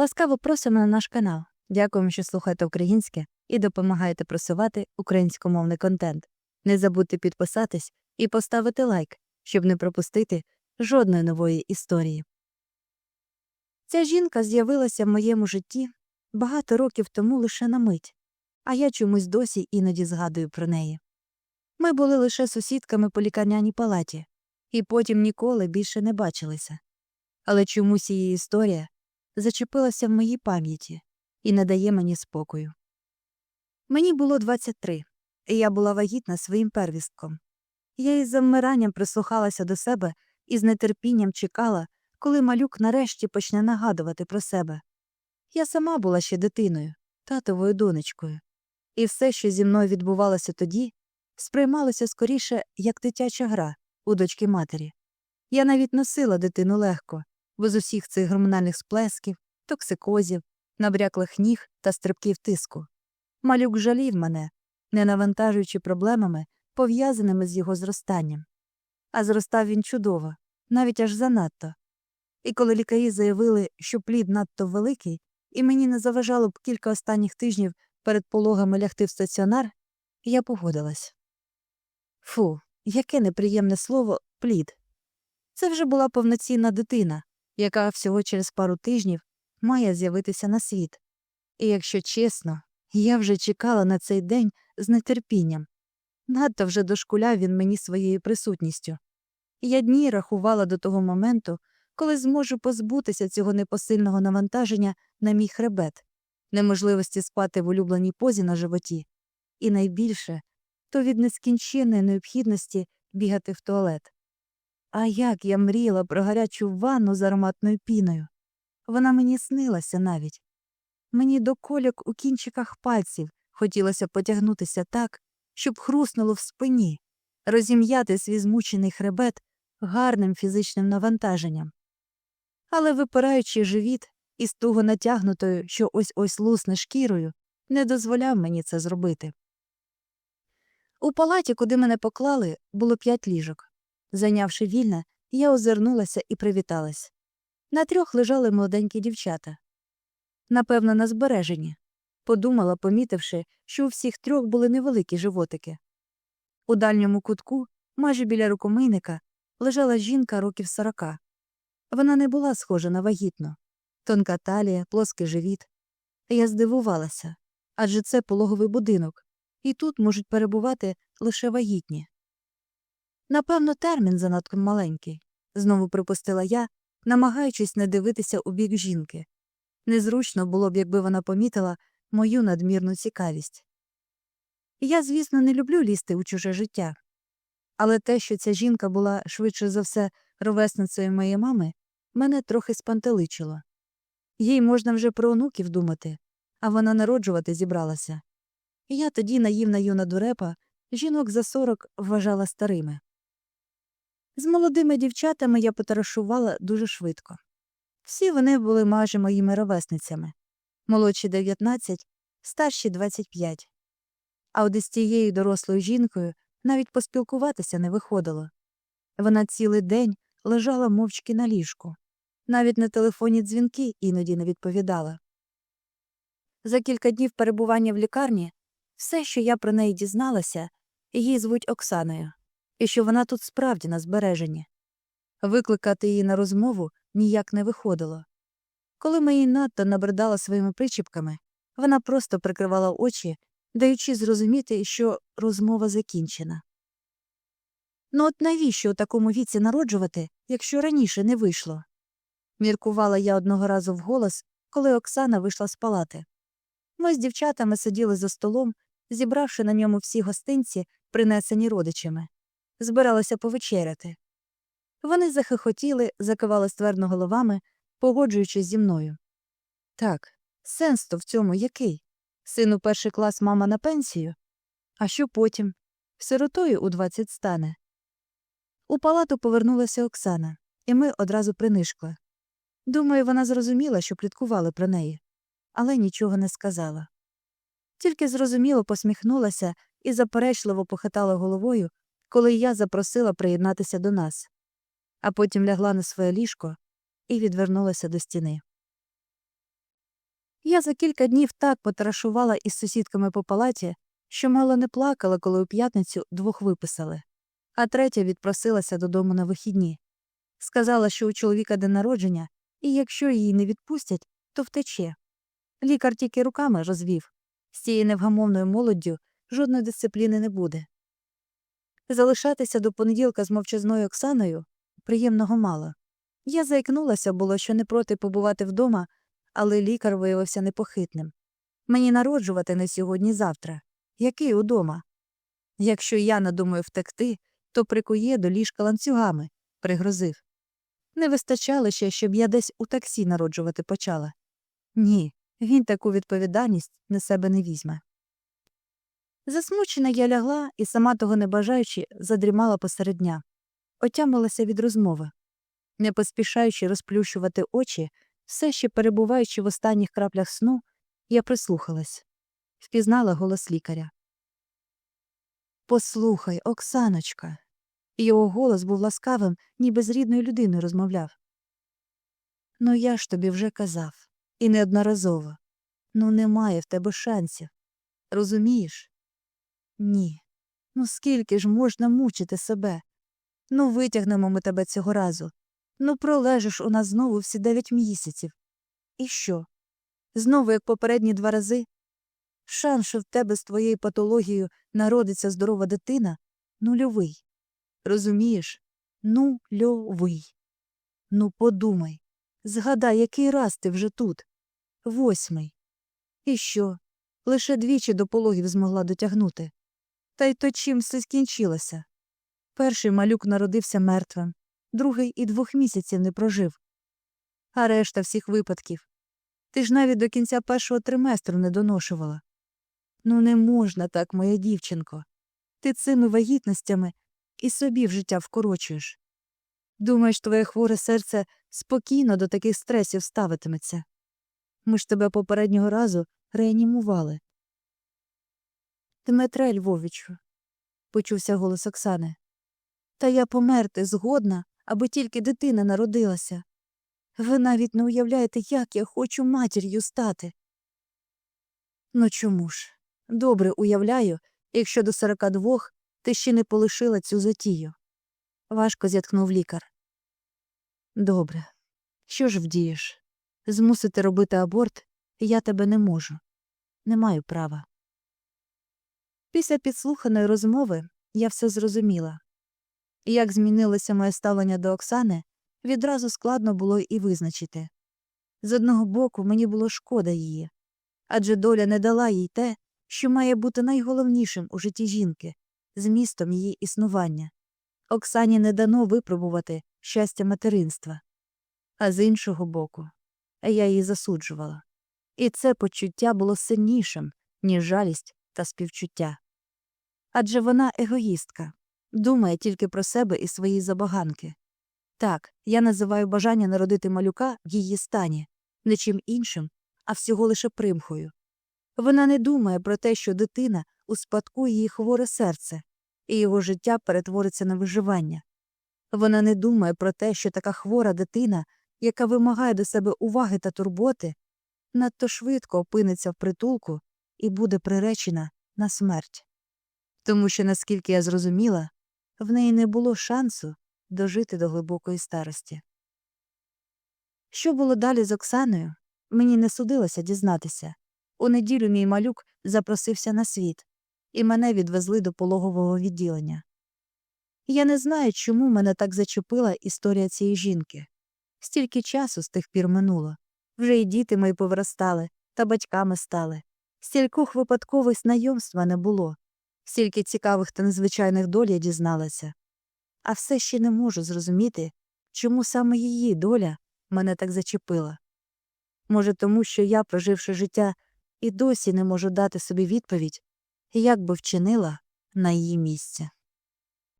Ласкаво просимо на наш канал. Дякуємо, що слухаєте українське і допомагаєте просувати українськомовний контент. Не забудьте підписатись і поставити лайк, щоб не пропустити жодної нової історії. Ця жінка з'явилася в моєму житті багато років тому лише на мить, а я чомусь досі іноді згадую про неї. Ми були лише сусідками по лікарняній палаті, і потім ніколи більше не бачилися. Але чомусь її історія зачепилася в моїй пам'яті і не дає мені спокою. Мені було 23, і я була вагітна своїм первістком. Я із замиранням прислухалася до себе і з нетерпінням чекала, коли малюк нарешті почне нагадувати про себе. Я сама була ще дитиною, татовою донечкою, і все, що зі мною відбувалося тоді, сприймалося скоріше як дитяча гра у дочки матері. Я навіть носила дитину легко, без усіх цих гормональних сплесків, токсикозів, набряклих ніг та стрибків тиску. Малюк жалів мене, не навантажуючи проблемами, пов'язаними з його зростанням. А зростав він чудово, навіть аж занадто. І коли лікарі заявили, що плід надто великий, і мені не заважало б кілька останніх тижнів перед пологами лягти в стаціонар, я погодилась. Фу, яке неприємне слово плід. Це вже була повноцінна дитина, яка всього через пару тижнів має з'явитися на світ. І якщо чесно, я вже чекала на цей день з нетерпінням. Надто вже дошкуляв він мені своєю присутністю. Я дні рахувала до того моменту, коли зможу позбутися цього непосильного навантаження на мій хребет, неможливості спати в улюбленій позі на животі, і найбільше то від нескінченної необхідності бігати в туалет. А як я мріяла про гарячу ванну з ароматною піною. Вона мені снилася навіть. Мені до кольок у кінчиках пальців хотілося потягнутися так, щоб хруснуло в спині, розім'яти свій змучений хребет гарним фізичним навантаженням. Але випираючи живіт із туго натягнутою, що ось ось лусне шкірою, не дозволяв мені це зробити. У палаті, куди мене поклали, було п'ять ліжок. Зайнявши вільне, я озирнулася і привіталась. На трьох лежали молоденькі дівчата. Напевно, на збереженні. Подумала, помітивши, що у всіх трьох були невеликі животики. У дальньому кутку, майже біля рукомийника, лежала жінка років сорока. Вона не була схожа на вагітну. Тонка талія, плоский живіт. Я здивувалася адже це пологовий будинок, і тут можуть перебувати лише вагітні. Напевно, термін занадто маленький, знову припустила я, намагаючись не дивитися у бік жінки. Незручно було б, якби вона помітила мою надмірну цікавість. Я, звісно, не люблю лізти у чуже життя, але те, що ця жінка була швидше за все ровесницею моєї мами, мене трохи спантеличило. Їй можна вже про онуків думати, а вона народжувати зібралася. Я тоді, наївна юна дурепа, жінок за сорок вважала старими. З молодими дівчатами я потарашувала дуже швидко. Всі вони були майже моїми ровесницями молодші 19, старші 25. А от із тією дорослою жінкою навіть поспілкуватися не виходило. Вона цілий день лежала мовчки на ліжку, навіть на телефонні дзвінки іноді не відповідала. За кілька днів перебування в лікарні все, що я про неї дізналася, її звуть Оксаною, і що вона тут справді на збереженні. Викликати її на розмову ніяк не виходило. Коли ми її надто набридала своїми причіпками, вона просто прикривала очі, даючи зрозуміти, що розмова закінчена. Ну от навіщо у такому віці народжувати, якщо раніше не вийшло? міркувала я одного разу вголос, коли Оксана вийшла з палати. Ми з дівчатами сиділи за столом, зібравши на ньому всі гостинці, принесені родичами, збиралися повечеряти. Вони захихотіли, закивали ствердно головами, погоджуючись зі мною. Так, сенс то в цьому який? Сину перший клас мама на пенсію? А що потім? Сиротою у двадцять стане. У палату повернулася Оксана, і ми одразу принишкли. Думаю, вона зрозуміла, що пліткували про неї, але нічого не сказала. Тільки зрозуміло посміхнулася і заперечливо похитала головою, коли я запросила приєднатися до нас, а потім лягла на своє ліжко і відвернулася до стіни. Я за кілька днів так потарашувала із сусідками по палаті, що мало не плакала, коли у п'ятницю двох виписали, а третя відпросилася додому на вихідні. Сказала, що у чоловіка день народження, і якщо її не відпустять, то втече. Лікар тільки руками розвів. З цією невгамовною молоддю жодної дисципліни не буде. Залишатися до понеділка з мовчазною Оксаною приємного мало. Я заікнулася було, що не проти побувати вдома, але лікар виявився непохитним. Мені народжувати не сьогодні-завтра. Який удома? Якщо я надумаю втекти, то прикує до ліжка ланцюгами, пригрозив. Не вистачало ще, щоб я десь у таксі народжувати почала. Ні, він таку відповідальність на себе не візьме. Засмучена я лягла і, сама того не бажаючи, задрімала посеред дня. Отямилася від розмови. Не поспішаючи розплющувати очі, все ще перебуваючи в останніх краплях сну, я прислухалась, впізнала голос лікаря. Послухай, Оксаночка. Його голос був ласкавим, ніби з рідною людиною розмовляв. Ну, я ж тобі вже казав, і неодноразово. Ну, немає в тебе шансів. Розумієш? Ні. Ну скільки ж можна мучити себе? Ну, витягнемо ми тебе цього разу. Ну, пролежиш у нас знову всі дев'ять місяців. І що? Знову, як попередні два рази? Шанс, що в тебе з твоєю патологією народиться здорова дитина, нульовий. Розумієш? Нульовий. Ну, подумай. Згадай, який раз ти вже тут? Восьмий. І що? Лише двічі до пологів змогла дотягнути. Та й то чим все скінчилося. Перший малюк народився мертвим, другий і двох місяців не прожив. А решта всіх випадків. Ти ж навіть до кінця першого триместру не доношувала. Ну, не можна так, моя дівчинко. Ти цими вагітностями і собі в життя вкорочуєш. Думаєш, твоє хворе серце спокійно до таких стресів ставитиметься. Ми ж тебе попереднього разу реанімували. Дмитре Львовичу, почувся голос Оксани. Та я померти згодна, аби тільки дитина народилася. Ви навіть не уявляєте, як я хочу матір'ю стати. Ну чому ж? Добре уявляю, якщо до сорока двох ти ще не полишила цю затію. Важко зітхнув лікар. Добре. Що ж вдієш? Змусити робити аборт я тебе не можу. Не маю права. Після підслуханої розмови я все зрозуміла. Як змінилося моє ставлення до Оксани, відразу складно було і визначити. З одного боку, мені було шкода її, адже доля не дала їй те, що має бути найголовнішим у житті жінки, змістом її існування. Оксані не дано випробувати щастя материнства. А з іншого боку, я її засуджувала. І це почуття було сильнішим, ніж жалість та співчуття. Адже вона егоїстка, думає тільки про себе і свої забаганки. Так, я називаю бажання народити малюка в її стані, не чим іншим, а всього лише примхою. Вона не думає про те, що дитина успадкує її хворе серце, і його життя перетвориться на виживання. Вона не думає про те, що така хвора дитина, яка вимагає до себе уваги та турботи, надто швидко опиниться в притулку і буде приречена на смерть. Тому що, наскільки я зрозуміла, в неї не було шансу дожити до глибокої старості. Що було далі з Оксаною, мені не судилося дізнатися. У неділю мій малюк запросився на світ, і мене відвезли до пологового відділення. Я не знаю, чому мене так зачепила історія цієї жінки. Стільки часу з тих пір минуло. Вже і діти мої повиростали, та батьками стали. Стількох випадкових знайомства не було, стільки цікавих та незвичайних доль я дізналася. А все ще не можу зрозуміти, чому саме її доля мене так зачепила. Може, тому що я, проживши життя, і досі не можу дати собі відповідь, як би вчинила на її місці.